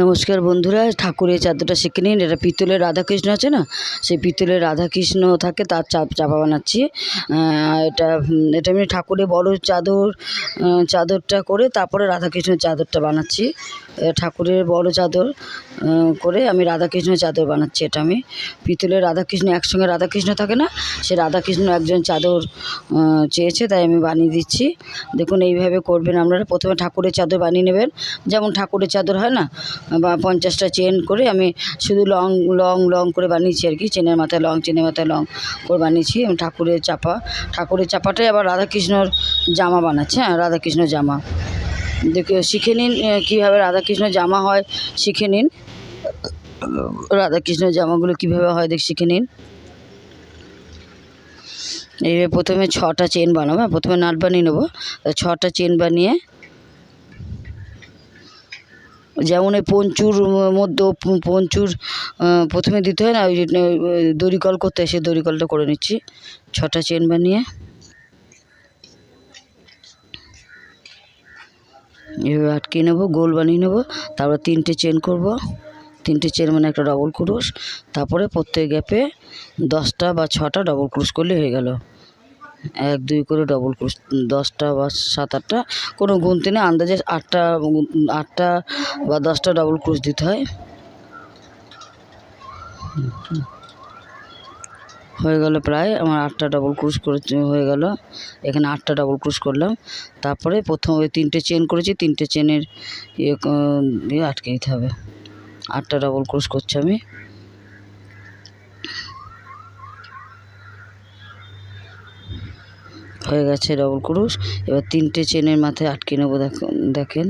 নমস্কার বন্ধুরা, ঠাকুরের চাদরটা শিখে নিন। এটা পিতলের রাধাকৃষ্ণ আছে না? সেই পিতলের রাধাকৃষ্ণ থাকে, তার চাপ চাপা বানাচ্ছি। এটা এটা আমি ঠাকুরের বড় চাদর চাদরটা করে তারপরে রাধাকৃষ্ণের চাদরটা বানাচ্ছি। ঠাকুরের বড় চাদর করে আমি রাধাকৃষ্ণের চাদর বানাচ্ছি এটা আমি। পিতলের রাধাকৃষ্ণ, একসঙ্গে রাধাকৃষ্ণ থাকে না, সে রাধাকৃষ্ণ একজন চাদর চেয়েছে, তাই আমি বানিয়ে দিচ্ছি। দেখুন, এইভাবে করবেন আপনারা। প্রথমে ঠাকুরের চাদর বানিয়ে নেবেন। যেমন ঠাকুরের চাদর হয় না, বা পঞ্চাশটা চেন করে আমি শুধু লং লং লং করে বানিয়েছি আর কি, চেনের মাথায় লং, চেনের মাথায় লং করে বানিয়েছি, এবং ঠাকুরের চাপা। ঠাকুরের চাপাটাই আবার রাধাকৃষ্ণর জামা বানাচ্ছে হ্যাঁ রাধাকৃষ্ণ জামা। দেখে শিখে নিন কীভাবে রাধাকৃষ্ণ জামা হয় শিখে নিন। রাধাকৃষ্ণ জামাগুলো কীভাবে হয় দেখ শিখে নিন। এইভাবে প্রথমে ছটা চেন বানাবো হ্যাঁ, প্রথমে নাট বানিয়ে নেব। ছটা চেন বানিয়ে যেমন এই পঞ্চুর মধ্যে পঞ্চুর প্রথমে দিতে হয় না ওই দড়িকল করতে হয় সেই দড়িকলটা করে নিচ্ছি। ছটা চেন বানিয়ে এভাবে আটকে নেব, গোল বানিয়ে নেব, তারপর তিনটে চেন করব। তিনটে চেন মানে একটা ডবল ক্রুশ তারপরে প্রত্যেক গ্যাপে দশটা বা ছটা ডবল ক্রুশ করলে হয়ে গেল। এক, দুই করে ডবল ক্রুশ দশটা বা সাত, আটটা, কোনো গুনতে নেই, আন্দাজে আটটা আটটা বা দশটা ডবল ক্রুশ দিতে হয়। হয়ে গেল প্রায় আমার আটটা ডবল ক্রুশ করে হয়ে গেল। এখানে আটটা ডবল ক্রুশ করলাম। তারপরে প্রথম ওই তিনটে চেন করেছি, তিনটে চেনের ইয়ে দিয়ে আটকে দিতে হবে। আটটা ডবল ক্রুশ করছি আমি। হয়ে গেছে ডবল ক্রুশ এবার তিনটে চেনের মাথায় আটকে নেব দেখুন।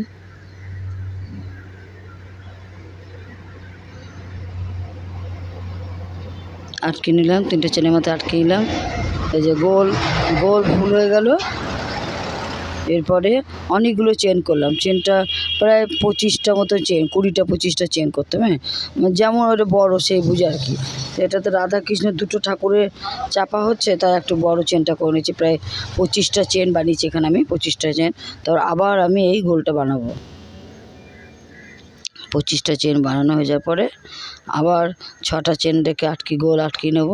আটকে নিলাম, তিনটে চেনের মাথায় আটকে নিলাম। এই যে গোল গোল ভুল হয়ে গেল। এরপরে অনেকগুলো চেন করলাম। চেনটা প্রায় পঁচিশটা মতো চেন, কুড়িটা, পঁচিশটা চেন করতে হবে হ্যাঁ যেমন ওটা বড়, সেই বুঝে আর কি। এটাতে রাধা কৃষ্ণ দুটো ঠাকুরের চাপা হচ্ছে তাই একটু বড় চেনটা করে নিচ্ছি প্রায় পঁচিশটা চেন বানিয়েছি, এখানে আমি পঁচিশটা চেন। তারপর আবার আমি এই গোলটা বানাবো। পঁচিশটা চেন বানানো হয়ে যাওয়ার পরে আবার ছটা চেন রেখে আটকি গোল আটকি নেব।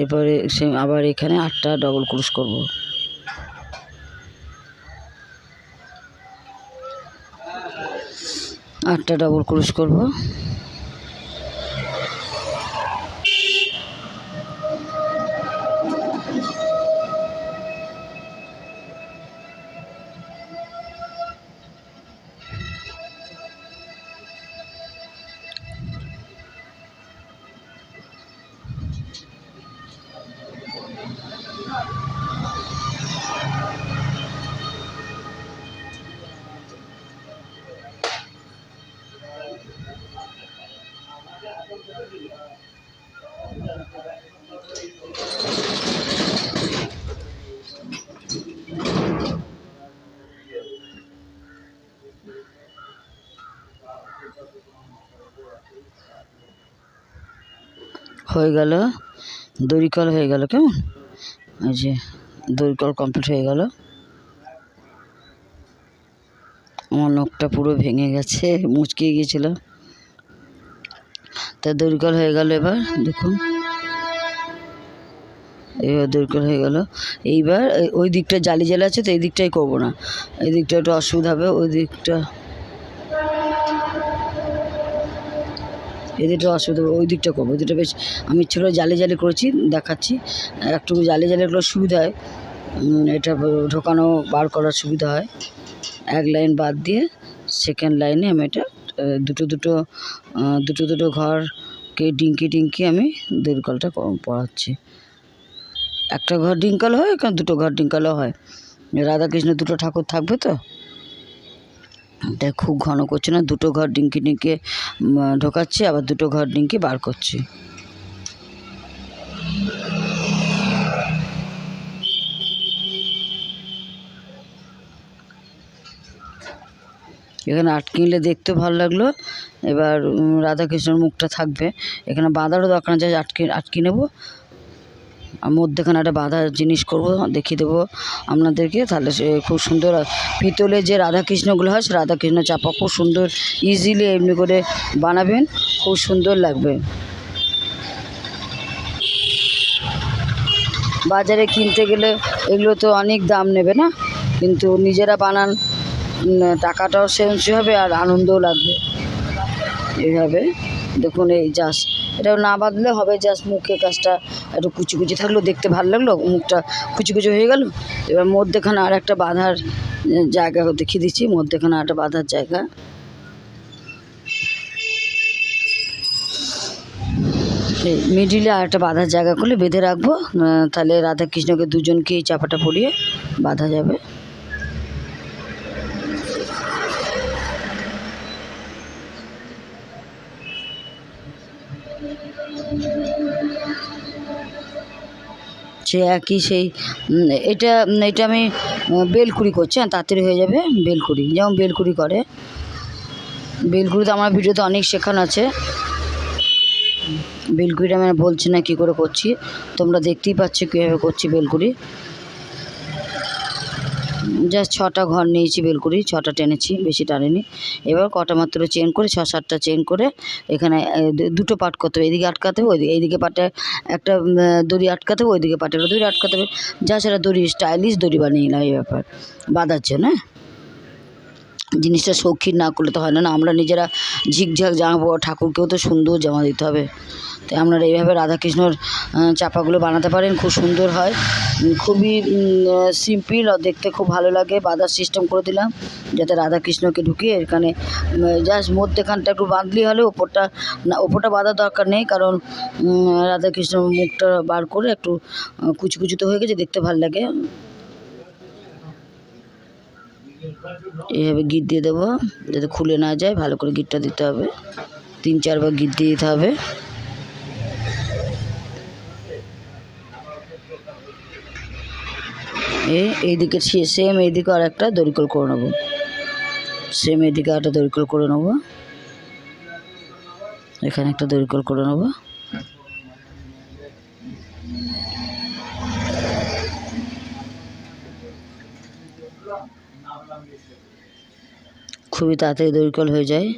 এরপরে সে আবার এখানে আটটা ডবল ক্রুশ করব। আটটা ডবল ক্রুশ করব। হয়ে গেল। দড়িকল হয়ে গেল কেমন? এই যে দড়িকল কমপ্লিট হয়ে গেল। আমার নখটা পুরো ভেঙে গেছে মুচকে গিয়েছিল। তা দড়িকল হয়ে গেল এবার, দেখুন। এবার দড়িকল হয়ে গেল। এইবার ওই দিকটা জালি জালি আছে, তো এই দিকটাই করব না। এই দিকটা একটু অসুবিধা হবে, ওই দিকটা এই দিকটা অসুবিধা, ওই দিকটা করব। ওই দিকটা বেশ, আমি করে জালি জালি করেছি, দেখাচ্ছি। একটু জালি জালি করলে সুবিধা হয়। এটা ঢোকানো, বার করার সুবিধা হয়। এক লাইন বাদ দিয়ে সেকেন্ড লাইনে আমি এটা দুটো দুটো দুটো দুটো ঘরকে ডিঙ্কি ডিঙ্কি আমি দড়িকলটা ক- পড়াচ্ছি। একটা ঘর ডিঙ্কাল হয় কারণ দুটো ঘর ডিঙ্কালও হয়। রাধাকৃষ্ণ দুটো ঠাকুর থাকবে তো? তাই খুব ঘন করছে না, দুটো ঘর ডিঙ্কি ডিঙ্কি ঢোকাচ্ছি, আবার দুটো ঘর ডিঙ্কি বার করছি। এখানে আটকে নিলে দেখতে ভালো লাগল। এবার রাধাকৃষ্ণর মুখটা থাকবে। এখানে বাঁধারও দরকার জাস্ট আটকে আটকে নেব। মধ্যেখানে একটা বাঁধার জিনিস করব, দেখিয়ে দেবো আপনাদেরকে। তাহলে সে খুব সুন্দর পিতলের যে রাধাকৃষ্ণগুলো হয়, সে রাধাকৃষ্ণ চাপা খুব সুন্দর ইজিলি এমনি করে বানাবেন, খুব সুন্দর লাগবে। বাজারে কিনতে গেলে এগুলো তো অনেক দাম নেবে না? কিন্তু নিজেরা বানান টাকাটাও সেন্সি হবে আর আনন্দও লাগবে। এইভাবে দেখুন এই জাস্ট। এটা না বাঁধলে হবে জাস্ট মুখে কাজটা একটু কুচি কুচি থাকল, দেখতে ভালো লাগল, মুখটা কুচি কুচি হয়ে গেল। এবার মধ্যেখানে আর একটা বাঁধার জায়গা দেখিয়ে দিচ্ছি, মধ্যেখানে একটা বাঁধার জায়গা। মিডিলে আর একটা বাঁধার জায়গা করলে বেঁধে রাখব তাহলে রাধা কৃষ্ণকে দুজনকে এই চাপাটা পরিয়ে বাঁধা যাবে। সে একই সেই এটা এটা আমি বেলকুড়ি করছি হ্যাঁ তাড়াতাড়ি হয়ে যাবে, বেলকুড়ি, যেমন বেলকুড়ি করে। বেলকুড়িতে আমার ভিডিওতে অনেক শেখানো আছে। বেলকুড়িটা আমি বলছি না কী করে করছি, তোমরা দেখতেই পাচ্ছ কীভাবে করছি বেলকুড়ি। জাস্ট ছটা ঘর নিয়েছি বেলকুড়ি ছটা টেনেছি, বেশি টানিনি। এবার কটা মাত্র চেন করে, ছ, সাতটা চেন করে এখানে দুটো পাট করতে হবে, এদিকে আটকাতে হবে ওইদিকে এইদিকে পাটে একটা দড়ি আটকাতে হবে, ওইদিকে পাটে একটা দড়ি আটকাতে হবে। যা সেটা দড়ি স্টাইলিশ দড়ি বানিয়ে নিলাম এই ব্যাপার, বাঁধার জন্য হ্যাঁ? জিনিসটা শৌখিন না করলে তো হয় না না, আমরা নিজেরা ঝিকঝাক জামা পরবো ঠাকুরকেও তো সুন্দর জামা দিতে হবে। তাই আপনারা এইভাবে রাধাকৃষ্ণর চাপাগুলো বানাতে পারেন, খুব সুন্দর হয়। খুবই সিম্পল আর দেখতে খুব ভালো লাগে। বাঁধার সিস্টেম করে দিলাম, যাতে রাধাকৃষ্ণকে ঢুকিয়ে এখানে জাস্ট মধ্যেখানটা একটু বাঁধলি হলে ওপরটা, না, ওপরটা বাঁধার দরকার নেই, কারণ রাধাকৃষ্ণ মুখটা বার করে একটু কুচি কুচিতে হয়ে গেছে, দেখতে ভালো লাগে। এইভাবে গিট দিয়ে দেবো, যাতে খুলে না যায়, ভালো করে গিটটা দিতে হবে। তিন, চারবার গিট দিয়ে দিতে হবে। এইদিকে সেম এইদিকে আর একটা দড়িকল করে নেব। সেম এইদিকে একটা দড়িকল করে নেব। এখানে একটা দড়িকল করে নেব। খুবই তাড়াতাড়ি দড়িকল হয়ে যায়।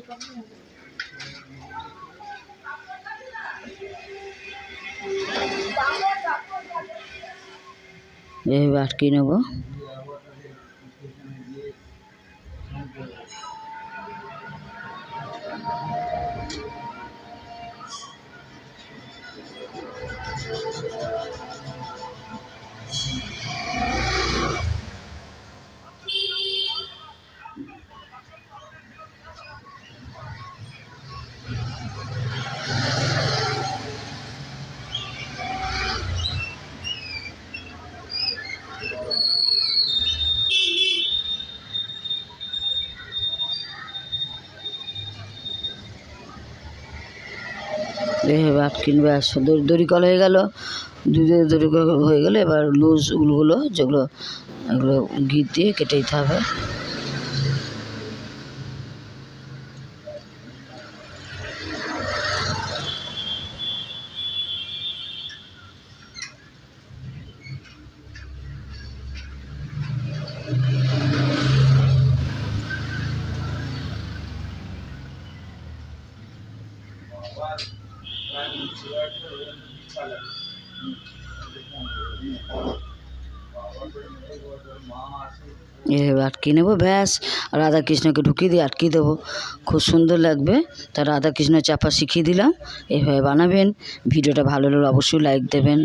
এইভাবে আটকে নেব। এভাবে বাপ কিনবে, আর দড়ি কল হয়ে গেল। দুধের দড়ি হয়ে গেলে, এবার লুজ উলগুলো, যেগুলো এগুলো ঘি দিয়ে কেটে দিতে হবে। এভাবে আটকে নেব, ব্যাস। রাধা কৃষ্ণকে ঢুকিয়ে দিয়ে আটকে দেবো। খুব সুন্দর লাগবে। তা রাধা কৃষ্ণ চাপা শিখিয়ে দিলাম। এভাবে বানাবেন। ভিডিওটা ভালো লাগলে অবশ্যই লাইক দেবেন।